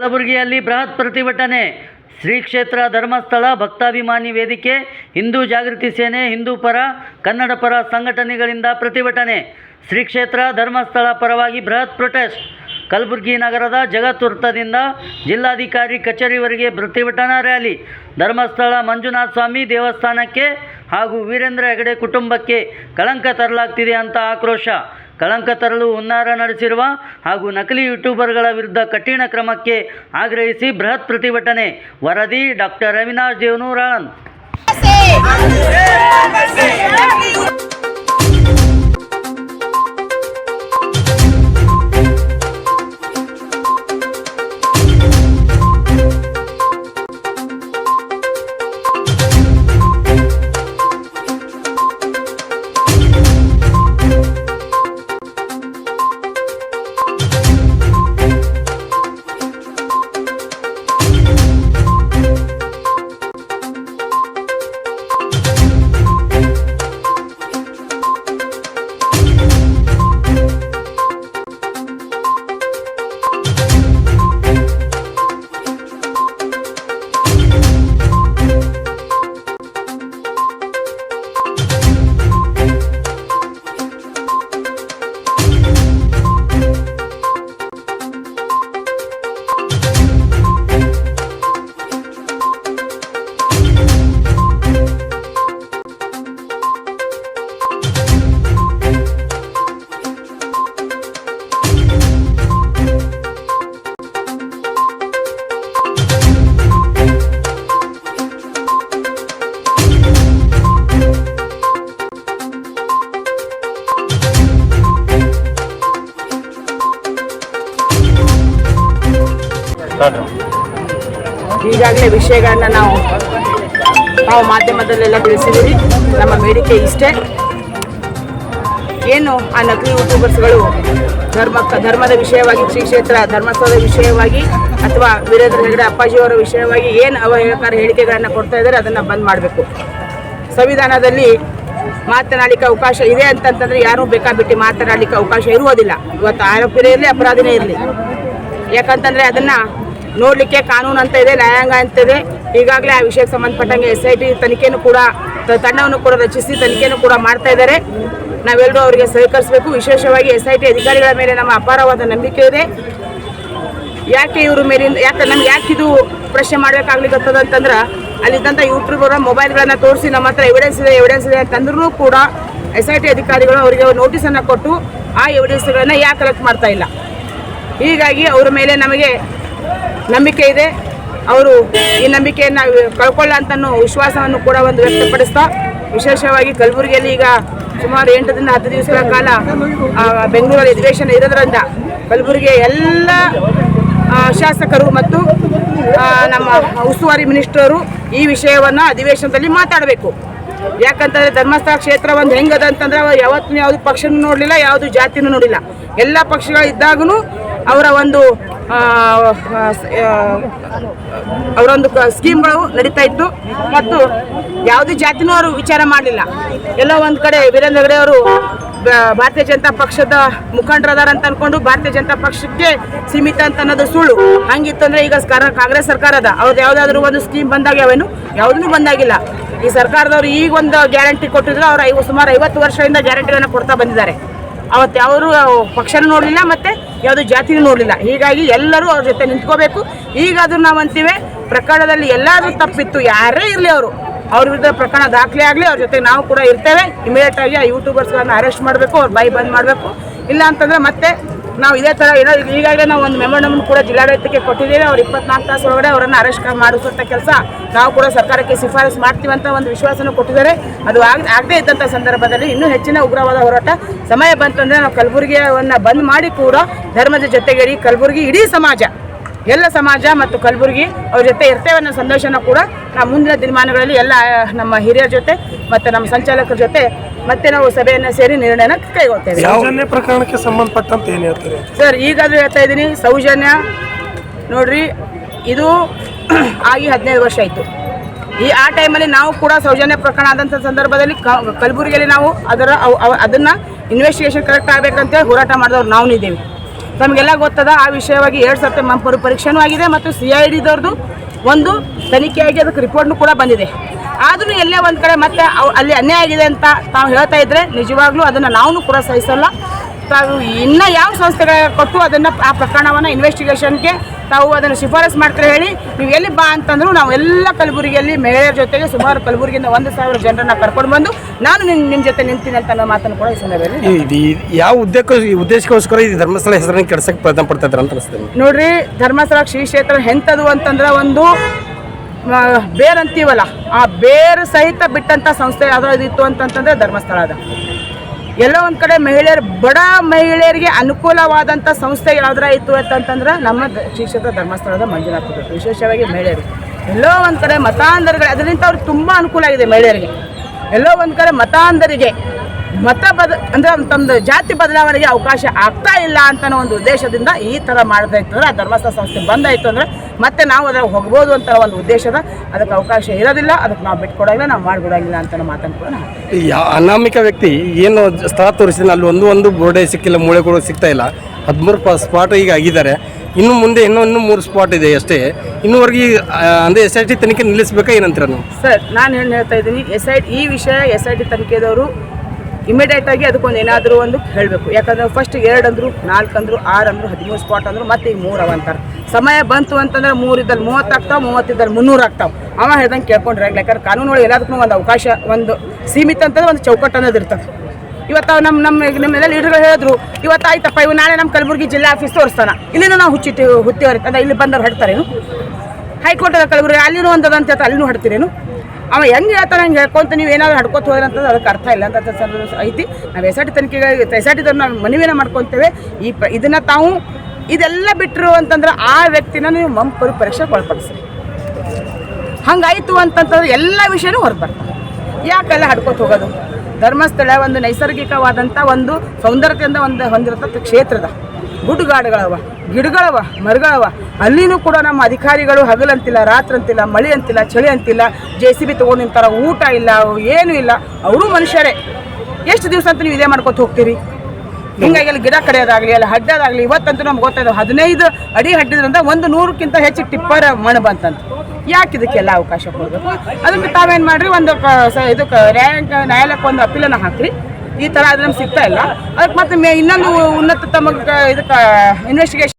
ಕಲಬುರಗಿಯಲ್ಲಿ ಬೃಹತ್ ಪ್ರತಿಭಟನೆ. ಶ್ರೀ ಕ್ಷೇತ್ರ ಧರ್ಮಸ್ಥಳ ಭಕ್ತಾಭಿಮಾನಿ ವೇದಿಕೆ, ಹಿಂದೂ ಜಾಗೃತಿ ಸೇನೆ, ಹಿಂದೂ ಪರ, ಕನ್ನಡ ಪರ ಸಂಘಟನೆಗಳಿಂದ ಪ್ರತಿಭಟನೆ. ಶ್ರೀ ಕ್ಷೇತ್ರ ಧರ್ಮಸ್ಥಳ ಪರವಾಗಿ ಬೃಹತ್ ಪ್ರೊಟೆಸ್ಟ್. ಕಲಬುರಗಿ ನಗರದ ಜಗತ್ ಜಿಲ್ಲಾಧಿಕಾರಿ ಕಚೇರಿವರೆಗೆ ಪ್ರತಿಭಟನಾ ರ್ಯಾಲಿ. ಧರ್ಮಸ್ಥಳ ಮಂಜುನಾಥ ಸ್ವಾಮಿ ದೇವಸ್ಥಾನಕ್ಕೆ ಹಾಗೂ ವೀರೇಂದ್ರ ಹೆಗಡೆ ಕುಟುಂಬಕ್ಕೆ ಕಳಂಕ ತರಲಾಗ್ತಿದೆ ಅಂತ ಆಕ್ರೋಶ. ಕಳಂಕ ತರಲು ಹುನ್ನಾರ ನಡೆಸಿರುವ ಹಾಗೂ ನಕಲಿ ಯೂಟ್ಯೂಬರ್ಗಳ ವಿರುದ್ಧ ಕಠಿಣ ಕ್ರಮಕ್ಕೆ ಆಗ್ರಹಿಸಿ ಬೃಹತ್ ಪ್ರತಿಭಟನೆ. ವರದಿ ಡಾಕ್ಟರ್ ಅವಿನಾಶ್ ದೇವನೂರ್ ಈಗಾಗಲೇ ವಿಷಯಗಳನ್ನ ನಾವು ನಾವು ಮಾಧ್ಯಮದಲ್ಲೆಲ್ಲ ತಿಳಿಸಿದ್ದೀವಿ. ನಮ್ಮ ಬೇಡಿಕೆ ಇಷ್ಟೇ. ಏನು ಆ ನಕಲಿ ಯೂಟ್ಯೂಬರ್ಸ್ಗಳು ಧರ್ಮ, ಧರ್ಮದ ವಿಷಯವಾಗಿ, ಶ್ರೀ ಕ್ಷೇತ್ರ ಧರ್ಮಸ್ಥಳದ ವಿಷಯವಾಗಿ ಅಥವಾ ವೀರೇಂದ್ರ ಹೆಗಡೆ ಅಪ್ಪಾಜಿಯವರ ವಿಷಯವಾಗಿ ಏನು ಅವಹೇಳಕಾರ ಹೇಳಿಕೆಗಳನ್ನು ಕೊಡ್ತಾ ಇದ್ದಾರೆ ಅದನ್ನು ಬಂದ್ ಮಾಡಬೇಕು. ಸಂವಿಧಾನದಲ್ಲಿ ಮಾತನಾಡಲಿಕ್ಕೆ ಅವಕಾಶ ಇದೆ ಅಂತಂತಂದ್ರೆ ಯಾರೂ ಬೇಕಾಬಿಟ್ಟು ಮಾತನಾಡಲಿಕ್ಕೆ ಅವಕಾಶ ಇರುವುದಿಲ್ಲ. ಇವತ್ತು ಆರೋಪಿನೇ ಇರಲಿ, ಅಪರಾಧಿನೇ ಇರಲಿ. ಯಾಕಂತಂದ್ರೆ ಅದನ್ನ ನೋಡ್ಲಿಕ್ಕೆ ಕಾನೂನು ಅಂತ ಇದೆ, ನ್ಯಾಯಾಂಗ ಅಂತ ಇದೆ. ಈಗಾಗಲೇ ಆ ವಿಷಯಕ್ಕೆ ಸಂಬಂಧಪಟ್ಟಂಗೆ ಎಸ್ ಐ ಟಿ ತನಿಖೆಯನ್ನು ಕೂಡ ತಂಡವನ್ನು ಕೂಡ ರಚಿಸಿ ತನಿಖೆಯನ್ನು ಕೂಡ ಮಾಡ್ತಾ ಇದ್ದಾರೆ. ನಾವೆಲ್ಲರೂ ಅವರಿಗೆ ಸಹಕರಿಸಬೇಕು. ವಿಶೇಷವಾಗಿ ಎಸ್ ಐ ಟಿ ಅಧಿಕಾರಿಗಳ ಮೇಲೆ ನಮ್ಮ ಅಪಾರವಾದ ನಂಬಿಕೆ ಇದೆ. ಯಾಕೆ ಇವ್ರ ಮೇಲಿಂದ, ಯಾಕೆ, ನಮ್ಗೆ ಯಾಕೆ ಇದು ಪ್ರಶ್ನೆ ಅಂತಂದ್ರೆ, ಅಲ್ಲಿದ್ದಂಥ ಯೂಟ್ಯೂಬರ್ ಮೊಬೈಲ್ಗಳನ್ನು ತೋರಿಸಿ ನಮ್ಮ ಹತ್ರ ಎವಿಡೆನ್ಸ್ ಇದೆ ಎವಿಡೆನ್ಸ್ ಇದೆ ಅಂತಂದ್ರೂ ಕೂಡ ಎಸ್ ಐ ಟಿ ಅಧಿಕಾರಿಗಳು ಅವರಿಗೆ ನೋಟಿಸನ್ನು ಕೊಟ್ಟು ಆ ಎವಿಡೆನ್ಸ್ಗಳನ್ನು ಯಾಕೆ ಕಲೆಕ್ಟ್ ಮಾಡ್ತಾ ಇಲ್ಲ? ಹೀಗಾಗಿ ಅವರ ಮೇಲೆ ನಮಗೆ ನಂಬಿಕೆ ಇದೆ. ಅವರು ಈ ನಂಬಿಕೆಯನ್ನು ಕಳ್ಕೊಳ್ಳ ಅಂತ ವಿಶ್ವಾಸವನ್ನು ಕೂಡ ಒಂದು ವ್ಯಕ್ತಪಡಿಸ್ತಾ, ವಿಶೇಷವಾಗಿ ಕಲಬುರಗಿಯಲ್ಲಿ ಈಗ ಸುಮಾರು ಎಂಟರಿಂದ ಹತ್ತು ದಿವಸಗಳ ಕಾಲ ಬೆಂಗಳೂರಲ್ಲಿ ಅಧಿವೇಶನ ಇರೋದ್ರಿಂದ ಕಲಬುರಗಿಯ ಎಲ್ಲ ಶಾಸಕರು ಮತ್ತು ನಮ್ಮ ಉಸ್ತುವಾರಿ ಮಿನಿಸ್ಟರು ಈ ವಿಷಯವನ್ನು ಅಧಿವೇಶನದಲ್ಲಿ ಮಾತಾಡಬೇಕು. ಯಾಕಂತಂದರೆ ಧರ್ಮಸ್ಥಳ ಕ್ಷೇತ್ರ ಒಂದು ಹೆಂಗದ ಅಂತಂದ್ರೆ, ಯಾವತ್ತೂ ಯಾವುದು ಪಕ್ಷನೂ ನೋಡಲಿಲ್ಲ, ಯಾವುದು ಜಾತಿನೂ ನೋಡಿಲ್ಲ ಎಲ್ಲ ಪಕ್ಷಗಳು ಇದ್ದಾಗೂ ಅವರ ಒಂದು ಅವರೊಂದು ಸ್ಕೀಮ್ಗಳು ನಡೀತಾ ಇತ್ತು. ಮತ್ತು ಯಾವುದೇ ಜಾತಿನೂ ಅವರು ವಿಚಾರ ಮಾಡಲಿಲ್ಲ. ಎಲ್ಲ ಒಂದು ಕಡೆ ವೀರೇಂದ್ರ ಹೆಗಡೆ ಅವರು ಭಾರತೀಯ ಜನತಾ ಪಕ್ಷದ ಮುಖಂಡರದಾರ ಅಂತ ಅನ್ಕೊಂಡು ಭಾರತೀಯ ಜನತಾ ಪಕ್ಷಕ್ಕೆ ಸೀಮಿತ ಅಂತ ಅನ್ನೋದು ಸುಳ್ಳು. ಹಂಗಿತ್ತಂದ್ರೆ ಈಗ ಸ್ಕಾರ- ಕಾಂಗ್ರೆಸ್ ಸರ್ಕಾರ ಅದ ಅವ್ರದ್ದು ಯಾವುದಾದ್ರೂ ಒಂದು ಸ್ಕೀಮ್ ಬಂದಾಗ ಯಾವೇನು ಯಾವುದೂ ಬಂದಾಗಿಲ್ಲ. ಈ ಸರ್ಕಾರದವರು ಈಗ ಒಂದು ಗ್ಯಾರಂಟಿ ಕೊಟ್ಟಿದ್ರು, ಅವ್ರು ಐವ ಸುಮಾರು ಐವತ್ತು ವರ್ಷದಿಂದ ಗ್ಯಾರಂಟಿಗಳನ್ನು ಕೊಡ್ತಾ ಬಂದಿದ್ದಾರೆ. ಅವತ್ತು ಅವರು ಪಕ್ಷನೂ ನೋಡಲಿಲ್ಲ ಮತ್ತು ಯಾವುದು ಜಾತಿನೂ ನೋಡಲಿಲ್ಲ. ಹೀಗಾಗಿ ಎಲ್ಲರೂ ಅವ್ರ ಜೊತೆ ನಿಂತ್ಕೋಬೇಕು. ಈಗ ಅದು ನಾವು ಅಂತೀವಿ, ಪ್ರಕರಣದಲ್ಲಿ ಎಲ್ಲಾದರೂ ತಪ್ಪಿತ್ತು, ಯಾರೇ ಇರಲಿ ಅವರು. ಅವ್ರ ವಿರುದ್ಧ ಪ್ರಕರಣ ದಾಖಲೆ ಆಗಲಿ, ಅವ್ರ ಜೊತೆ ನಾವು ಕೂಡ ಇರ್ತೇವೆ. ಇಮಿಡಿಯೇಟಾಗಿ ಆ ಯೂಟ್ಯೂಬರ್ಸ್ಗಳನ್ನು ಅರೆಸ್ಟ್ ಮಾಡಬೇಕು, ಅವ್ರ ಬಾಯಿ ಬಂದ್ ಮಾಡಬೇಕು. ಇಲ್ಲ ಅಂತಂದರೆ ಮತ್ತೆ ನಾವು ಇದೇ ಥರ ಏನೋ ಈಗ ಈಗಾಗಲೇ ನಾವು ಒಂದು ಮೆಮೊರನ್ನು ಕೂಡ ಜಿಲ್ಲಾಡಳಿತಕ್ಕೆ ಕೊಟ್ಟಿದ್ದೇವೆ. ಅವ್ರು ಇಪ್ಪತ್ನಾಲ್ಕು ತಾಸು ಒಳಗಡೆ ಅವರನ್ನು ಅರೆಸ್ಟ್ ಮಾಡಿಸುವಂಥ ಕೆಲಸ ನಾವು ಕೂಡ ಸರ್ಕಾರಕ್ಕೆ ಶಿಫಾರಸು ಮಾಡ್ತೀವಿ ಅಂತ ಒಂದು ವಿಶ್ವಾಸನೂ ಕೊಟ್ಟಿದ್ದಾರೆ. ಅದು ಆಗ ಆಗದೇ ಇದ್ದಂಥ ಸಂದರ್ಭದಲ್ಲಿ ಇನ್ನೂ ಹೆಚ್ಚಿನ ಉಗ್ರವಾದ ಹೋರಾಟ ಸಮಯ ಬಂತು ಅಂದರೆ ನಾವು ಕಲಬುರಗಿಯನ್ನು ಬಂದ್ ಮಾಡಿ ಕೂಡ ಧರ್ಮದ ಜೊತೆಗೇರಿ ಕಲಬುರಗಿ ಇಡೀ ಸಮಾಜ, ಎಲ್ಲ ಸಮಾಜ ಮತ್ತು ಕಲಬುರಗಿ ಅವ್ರ ಜೊತೆ ಇರ್ತೇವೆ ಅನ್ನೋ ಸಂದೇಶನ ಕೂಡ ನಾವು ಮುಂದಿನ ದಿನಮಾನಗಳಲ್ಲಿ ಎಲ್ಲ ನಮ್ಮ ಹಿರಿಯರ ಜೊತೆ ಮತ್ತು ನಮ್ಮ ಸಂಚಾಲಕರ ಜೊತೆ ಮತ್ತೆ ನಾವು ಸಭೆಯನ್ನು ಸೇರಿ ನಿರ್ಣಯನ ಕೈಗೊಳ್ತೇವೆ. ಸೌಜನ್ಯ ಪ್ರಕರಣಕ್ಕೆ ಸಂಬಂಧಪಟ್ಟಂತೆ ಏನು ಹೇಳ್ತೀರಿ? ಸರ್ ಈಗಾದರೂ ಹೇಳ್ತಾ ಇದ್ದೀನಿ ಸೌಜನ್ಯ ನೋಡ್ರಿ ಇದು ಆಗಿ ಹದಿನೈದು ವರ್ಷ ಆಯಿತು. ಈ ಆ ಟೈಮಲ್ಲಿ ನಾವು ಕೂಡ ಸೌಜನ್ಯ ಪ್ರಕರಣ ಆದಂಥ ಸಂದರ್ಭದಲ್ಲಿ ಕಲಬುರಗಿಯಲ್ಲಿ ನಾವು ಅದರ ಅದನ್ನ ಇನ್ವೆಸ್ಟಿಗೇಷನ್ ಕರೆಕ್ಟ್ ಆಗಬೇಕಂತೇಳಿ ಹೋರಾಟ ಮಾಡಿದವ್ರು ನಾವು ಇದ್ದೇವೆ. ನಮಗೆಲ್ಲ ಗೊತ್ತದ ಆ ವಿಷಯವಾಗಿ ಎರಡು ಸರ್ತಿ ಮಂಪರು ಪರೀಕ್ಷೆನೂ ಆಗಿದೆ ಮತ್ತು ಸಿ ಐ ಡಿದವ್ರದ್ದು ಒಂದು ತನಿಖೆಯಾಗಿ ಅದಕ್ಕೆ ರಿಪೋರ್ಟ್ನು ಕೂಡ ಬಂದಿದೆ. ಆದ್ರೂ ಎಲ್ಲೇ ಒಂದು ಕಡೆ ಮತ್ತೆ ಅಲ್ಲಿ ಅನ್ಯಾಯ ಆಗಿದೆ ಅಂತ ತಾವು ಹೇಳ್ತಾ ಇದ್ರೆ ನಿಜವಾಗ್ಲೂ ಅದನ್ನು ನಾವು ಕೂಡ ಸಹಿಸಲ್ಲ. ತಾವು ಇನ್ನು ಯಾವ ಸಂಸ್ಥೆಗಳ ಕೊಟ್ಟು ಅದನ್ನು ಆ ಪ್ರಕರಣವನ್ನು ಇನ್ವೆಸ್ಟಿಗೇಷನ್ಗೆ ತಾವು ಅದನ್ನು ಶಿಫಾರಸ್ ಮಾಡ್ತಾರೆ ಹೇಳಿ ನೀವು ಎಲ್ಲಿ ಬಾ ಅಂತಂದ್ರು ನಾವು ಎಲ್ಲ ಕಲಬುರಗಿಯಲ್ಲಿ ಮಹಿಳೆಯರ ಜೊತೆಗೆ ಸುಮಾರು ಕಲಬುರಗಿಯಿಂದ ಒಂದು ಸಾವಿರ ಜನರನ್ನ ಕರ್ಕೊಂಡು ಬಂದು ನಾನು ನಿಮ್ಮ ನಿಮ್ಮ ಜೊತೆ ನಿಂತೀನಿ ಅಂತ ಅನ್ನೋ ಮಾತನ್ನು ಕೂಡ ಈ ಸಂದರ್ಭದಲ್ಲಿ ಯಾವ ಉದ್ದೇಶ ಉದ್ದೇಶಕ್ಕೋಸ್ಕರ ಈ ಧರ್ಮಸ್ಥಳ ಹೆಸರನ್ನು ಕೆಡ್ಸಕ್ಕೆ ಪ್ರಯತ್ನ ಪಡ್ತಾ ಇದ್ದಾರೆ ಅಂತ ಅನಿಸ್ತದೆ ನೋಡ್ರಿ ಧರ್ಮಸ್ಥಳ ಶ್ರೀ ಕ್ಷೇತ್ರ ಎಂಥದ್ದು ಅಂತಂದ್ರೆ ಒಂದು ಮ, ಬೇರ್ ಅಂತೀವಲ್ಲ ಆ ಬೇರು ಸಹಿತ ಬಿಟ್ಟಂತ ಸಂಸ್ಥೆ ಯಾವ್ದಾದ್ರು ಇತ್ತು ಅಂತಂತಂದ್ರೆ ಧರ್ಮಸ್ಥಳ ಅದ. ಎಲ್ಲೋ ಒಂದ್ ಕಡೆ ಮಹಿಳೆಯರು ಬಡ ಮಹಿಳೆಯರಿಗೆ ಅನುಕೂಲವಾದಂಥ ಸಂಸ್ಥೆ ಯಾವ್ದಾರ ಇತ್ತು ಅಂತಂತಂದ್ರೆ ನಮ್ಮ ಶಿಕ್ಷಕ ಧರ್ಮಸ್ಥಳದ ಮಂಜುನಾಥ ವಿಶೇಷವಾಗಿ ಮಹಿಳೆಯರು. ಎಲ್ಲೋ ಒಂದ್ ಕಡೆ ಮತಾಂಧರುಗಳು ಅದರಿಂದ ಅವ್ರಿಗೆ ತುಂಬಾ ಅನುಕೂಲ ಆಗಿದೆ ಮಹಿಳೆಯರಿಗೆ. ಎಲ್ಲೋ ಒಂದ್ ಕಡೆ ಮತಾಂಧರಿಗೆ ಮತ ಬದ ಅಂದ್ರೆ ತಮ್ಮದು ಜಾತಿ ಬದಲಾವಣೆಗೆ ಅವಕಾಶ ಆಗ್ತಾ ಇಲ್ಲ ಅಂತ ಒಂದು ಉದ್ದೇಶದಿಂದ ಈ ಥರ ಮಾಡ್ತಾ ಇತ್ತು ಆ ಧರ್ಮಸ್ಥಳ ಸಂಸ್ಥೆ ಬಂದಾಯ್ತು ಅಂದರೆ ಮತ್ತೆ ನಾವು ಅದ್ರಾಗ ಹೋಗ್ಬೋದು ಅಂತ ಒಂದು ಉದ್ದೇಶದ ಅದಕ್ಕೆ ಅವಕಾಶ ಇರೋದಿಲ್ಲ ಅದಕ್ಕೆ ನಾವು ಬಿಟ್ಕೊಡಂಗಿಲ್ಲ ನಾವು ಮಾಡ್ಬಿಡಂಗಿಲ್ಲ ಅಂತ ಮಾತನ್ನು ಕೂಡ ಈ ಅನಾಮಿಕ ವ್ಯಕ್ತಿ ಏನು ಸ್ಥಳ ತೋರಿಸಿದ ಅಲ್ಲಿ ಒಂದು ಒಂದು ಬೋರ್ಡೇ ಸಿಕ್ಕಿಲ್ಲ ಮೂಳೆಗಳು ಸಿಗ್ತಾ ಇಲ್ಲ ಹದಿಮೂರು ಪ ಸ್ಪಾಟ್ ಈಗ ಆಗಿದ್ದಾರೆ. ಇನ್ನು ಮುಂದೆ ಇನ್ನೂ ಇನ್ನೂ ಮೂರು ಸ್ಪಾಟ್ ಇದೆ ಅಷ್ಟೇ. ಇನ್ನೂವರೆಗೆ ಅಂದರೆ ಎಸ್ ಐ ಟಿ ತನಿಖೆ ನಿಲ್ಲಿಸ್ಬೇಕಾ ಏನಂತೀರ ನೀವು? ಸರ್ ನಾನು ಏನು ಹೇಳ್ತಾ ಇದ್ದೀನಿ ಎಸ್ ಐ ಈ ವಿಷಯ ಎಸ್ ಐ ಟಿ ತನಿಖೆದವರು ಇಮಿಡಿಯೇಟ್ ಆಗಿ ಅದಕ್ಕೊಂದು ಏನಾದರೂ ಒಂದು ಹೇಳಬೇಕು. ಯಾಕಂದ್ರೆ ಫಸ್ಟ್ ಎರಡು ಅಂದ್ರು, ನಾಲ್ಕು ಅಂದ್ರು, ಆರು ಅಂದ್ರು, ಹದಿಮೂರು ಸ್ಪಾಟ್ ಅಂದ್ರು, ಮತ್ತೆ ಈಗ ಮೂರು ಅವ ಅಂತಾರೆ. ಸಮಯ ಬಂತು ಅಂತಂದ್ರೆ ಮೂರು ಇದ್ದಲ್ಲಿ ಮೂವತ್ತು ಆಗ್ತಾವೆ ಮೂವತ್ತಿದ್ದಲ್ಲಿ ಮುನ್ನೂರು ಆಗ್ತಾವೆ. ಅವ ಹೇಳ್ದಂಗೆ ಕೇಳ್ಕೊಂಡ್ರೆ. ಯಾಕಂದ್ರೆ ಕಾನೂನು ಒಳಗೆ ಎಲ್ಲದಕ್ಕೂ ಒಂದು ಅವಕಾಶ, ಒಂದು ಸೀಮಿತ ಅಂತಂದ್ರೆ ಒಂದು ಚೌಕಟ್ಟು ಅನ್ನೋದು ಇರ್ತದೆ. ಇವತ್ತು ನಮ್ಮ ನಮ್ಮ ನಮ್ಮೆಲ್ಲ ಲೀಡರ್ಗಳು ಹೇಳಿದ್ರು, ಇವತ್ತು ಆಯ್ತಪ್ಪ, ಇವು ನಾಳೆ ನಮ್ಮ ಕಲಬುರಗಿ ಜಿಲ್ಲಾ ಆಫೀಸ್ ತೋರಿಸ್ತಾನೆ. ಇಲ್ಲಿನೂ ನಾವು ಹುಚ್ಚಿಟ್ಟು, ಹುಟ್ಟಿ ಅಂದ್ರೆ ಇಲ್ಲಿ ಬಂದವ್ರು ಹಡ್ತಾರೇನು? ಹೈಕೋರ್ಟ್ ಕಲಬುರಗಿ, ಅಲ್ಲಿನೂ ಒಂದದ ಅಂತ ಹೇಳ್ತಾರೆ, ಅಲ್ಲಿನೂ ಹಡ್ತೀರೇನು? ಅವ ಹೆಂಗೆ ಹೇಳ್ತಾನೆ ಹಂಗೆ ಹೇಳ್ಕೊಂತ ನೀವು ಏನಾದ್ರು ಹಡ್ಕೋತ ಹೋದ್ರೆ ಅಂತ ಅದಕ್ಕೆ ಅರ್ಥ ಇಲ್ಲ ಅಂತ ಸರ್ ಐತಿ. ನಾವು ಎಸಾಟಿ ತನಿಖೆಗಳಿಗೆ ಎಸ್ ಐ ಟಿ ನಾವು ಮನವಿನ ಮಾಡ್ಕೊತೇವೆ. ಈ ಪ, ಇದನ್ನು ತಾವು ಇದೆಲ್ಲ ಬಿಟ್ಟರು ಅಂತಂದ್ರೆ ಆ ವ್ಯಕ್ತಿನ ನೀವು ಮಂಪರು ಪರೀಕ್ಷೆಗೆ ಒಳಪಡಿಸ್ರಿ ಹಂಗಾಯಿತು ಅಂತಂತಂದ್ರೆ ಎಲ್ಲ ವಿಷಯನೂ ಹೊರಗೆ ಬರ್ತವೆ ಯಾಕೆಲ್ಲ ಹಡ್ಕೊತ ಹೋಗೋದು? ಧರ್ಮಸ್ಥಳ ಒಂದು ನೈಸರ್ಗಿಕವಾದಂಥ ಒಂದು ಸೌಂದರ್ಯದಿಂದ ಒಂದು ಹೊಂದಿರತಕ್ಕ ಕ್ಷೇತ್ರದ ಗುಡ್ಡುಗಾಡುಗಳವ ಗಿಡಗಳವ, ಮರಗಳವ. ಅಲ್ಲಿನೂ ಕೂಡ ನಮ್ಮ ಅಧಿಕಾರಿಗಳು ಹಗಲಂತಿಲ್ಲ ರಾತ್ರಿ ಅಂತಿಲ್ಲ ಮಳೆ ಅಂತಿಲ್ಲ ಚಳಿ ಅಂತಿಲ್ಲ ಜೆ ಸಿ ಬಿ ತೊಗೊಂಡು ನಿಂತಾರ, ಊಟ ಇಲ್ಲ, ಏನೂ ಇಲ್ಲ. ಅವರು ಮನುಷ್ಯರೇ. ಎಷ್ಟು ದಿವಸ ಅಂತ ನೀವು ಇದೇ ಮಾಡ್ಕೊತ ಹೋಗ್ತೀರಿ? ಹಿಂಗಾಗಿ ಅಲ್ಲಿ ಗಿಡ ಕಡಿಯೋದಾಗಲಿ, ಅಲ್ಲಿ ಹಡ್ಡೋದಾಗ್ಲಿ, ಇವತ್ತಂತೂ ನಮ್ಗೆ ಗೊತ್ತಾಯ್ತು ಹದಿನೈದು ಅಡಿ ಹಡ್ಡಿದ್ರಿಂದ ಒಂದು ನೂರಕ್ಕಿಂತ ಹೆಚ್ಚು ಟಿಪ್ಪರ್ ಮಣ್ಣು ಬಂತಂತ. ಯಾಕೆ ಇದಕ್ಕೆಲ್ಲ ಅವಕಾಶ ಕೊಡಬೇಕು? ಅದಕ್ಕೆ ತಾವೇನು ಮಾಡಿರಿ, ಒಂದು ಕ ಸ ಇದಕ್ಕೆ ನ್ಯಾಯಾಲಯಕ್ಕೆ ಒಂದು ಅಪೀಲನ್ನು ಹಾಕ್ರಿ. ಈ ಥರ ಆದರೆ ನಮ್ಗೆ ಸಿಗ್ತಾ ಇಲ್ಲ. ಅದಕ್ಕೆ ಮತ್ತೆ ಇನ್ನೊಂದು ಉನ್ನತ ತಮಗೆ ಇದಕ್ಕೆ ಇನ್ವೆಸ್ಟಿಗೇಷನ್